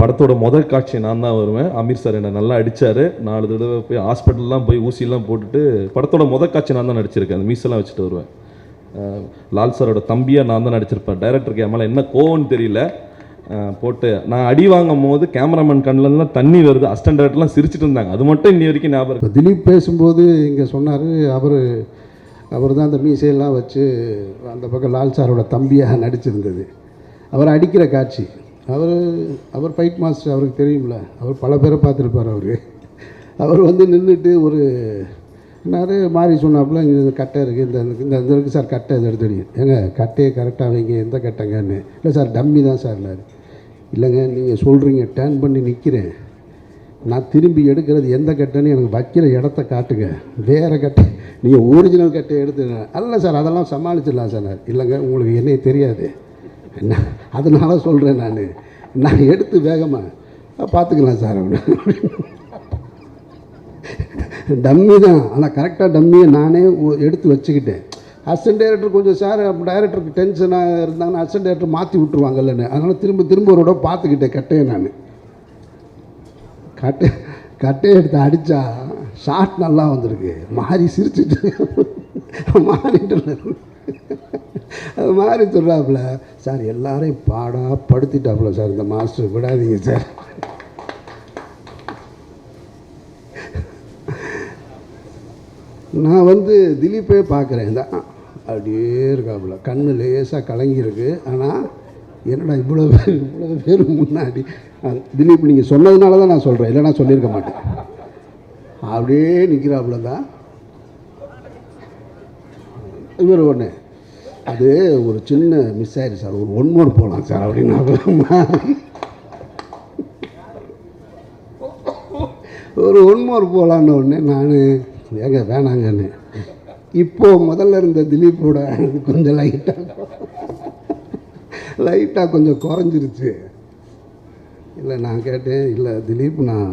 படத்தோட முதல் காட்சி நான் தான் வருவேன். அமீர் சார் என்னை நல்லா அடிச்சாரு. நாலு தடவை போய் ஹாஸ்பிட்டல்லாம் போய் ஊசியெல்லாம் போட்டுட்டு படத்தோட முதல் காட்சி நான் தான் நடிச்சிருக்கேன். அந்த மீசெல்லாம் வச்சுட்டு வருவேன். லால் சாரோட தம்பியாக நான் தான் நடிச்சிருப்பேன். டைரக்டருக்கு என் மேலே என்ன கோவம்னு தெரியல. போட்டு நான் அடி வாங்கும் போது கேமராமேன் கண்ணிலலாம் தண்ணி வருது. அஸ்டன்ட் டேரக்டர்லாம் சிரிச்சிட்டு இருந்தாங்க. அது மட்டும் இன்னி வரைக்கும் ஞாபகம் இருக்கு. திலீப் பேசும்போது இங்கே சொன்னார் அவர் அவர் தான் அந்த மீசையெல்லாம் வச்சு அந்த பக்கம் லால் சாரோட தம்பியாக நடிச்சிருந்தது. அவர் அடிக்கிற காட்சி. அவர் அவர் ஃபைட் மாஸ்டர் அவருக்கு தெரியும்ல. அவர் பல பேரை பார்த்துருப்பார் அவர். அவர் வந்து நின்றுட்டு ஒரு என்னாரு மாறி சொன்னாப்புல இங்கே இந்த கட்டை இருக்குது இந்த இந்த இந்த இருக்குது சார் கட்டை இது எடுத்துடுங்க ஏங்க கட்டையை கரெக்டாக வைங்க எந்த கட்டைங்கன்னு. இல்லை சார் டம்மி தான் சார்னாரு இல்லைங்க நீங்கள் சொல்கிறீங்க டேர்ன் பண்ணி நிற்கிறேன் நான் திரும்பி எடுக்கிறது எந்த கட்டைன்னு எனக்கு வைக்கிற இடத்த காட்டுங்க. வேறு கட்டை நீங்கள் ஒரிஜினல் கட்டை எடுத்து அல்ல சார் அதெல்லாம் சமாளிச்சிடலாம் சார் இல்லைங்க உங்களுக்கு என்னையே தெரியாது. என்ன? அதனால சொல்கிறேன் நான். நான் எடுத்து வேகமாக பார்த்துக்கலாம் சார் டம்மி தான். ஆனால் கரெக்டாக டம்மியை நானே எடுத்து வச்சுக்கிட்டேன். அசிஸ்டன்ட் டைரக்டர் கொஞ்சம் சார் டைரக்டருக்கு டென்ஷனாக இருந்தாங்கன்னா அசிஸ்டன்ட் டைரக்டர் மாற்றி விட்டுருவாங்கல்லன்னு. அதனால் திரும்ப திரும்ப ஒரு தடவை பார்த்துக்கிட்டேன் கட்டையை நான். கட்டை கட்டையை எடுத்து அடித்தா ஷாட் நல்லா வந்திருக்கு. மாறி சிரிச்சிட்டு மாறிட்டு அது மாதிரி சொல்கிறாப்புல சார் எல்லாரையும் பாடா படுத்திட்டாப்புல சார் இந்த மாஸ்டர். விடாதீங்க சார். நான் வந்து திலீப்பே பார்க்குறேன். தான் அப்படியே இருக்காப்புல. கண்ணு லேசாக கலங்கியிருக்கு. ஆனால் என்னடா இவ்வளோ பேர் இவ்வளோ பேர் முன்னாடி? திலீப் நீங்கள் சொன்னதுனால தான் நான் சொல்கிறேன் இல்லைனா சொல்லியிருக்க மாட்டேன். அப்படியே நிற்கிறாப்புல தான். இவர் ஒன்று அது ஒரு சின்ன மிஸ் ஆயிடுச்சு சார். ஒரு ஒன் மோர் போகலாம் சார் அப்படின்னு ஒரு ஒன் மோர் போகலான்னு உடனே நான் ஏங்க வேணாங்கன்னு. இப்போ முதல்ல இருந்த திலீப்போட கொஞ்சம் லைட்டாக லைட்டாக கொஞ்சம் குறைஞ்சிருச்சு. இல்லை நான் கேட்டேன் இல்லை திலீப் நான்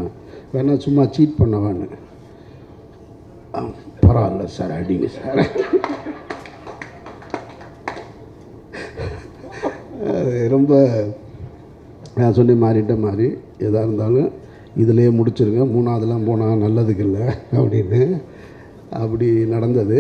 வேணா சும்மா சீட் பண்ணவான்னு. பரவாயில்ல சார் அடிங்க சார் அது ரொம்ப நான் சொன்ன மாறிட்ட மாதிரி எதாக இருந்தாலும் இதிலேயே முடிச்சிருங்க. மூணாவதுலாம் போனால் நல்லதுக்கு இல்லை அப்படின்னு அப்படி நடந்தது.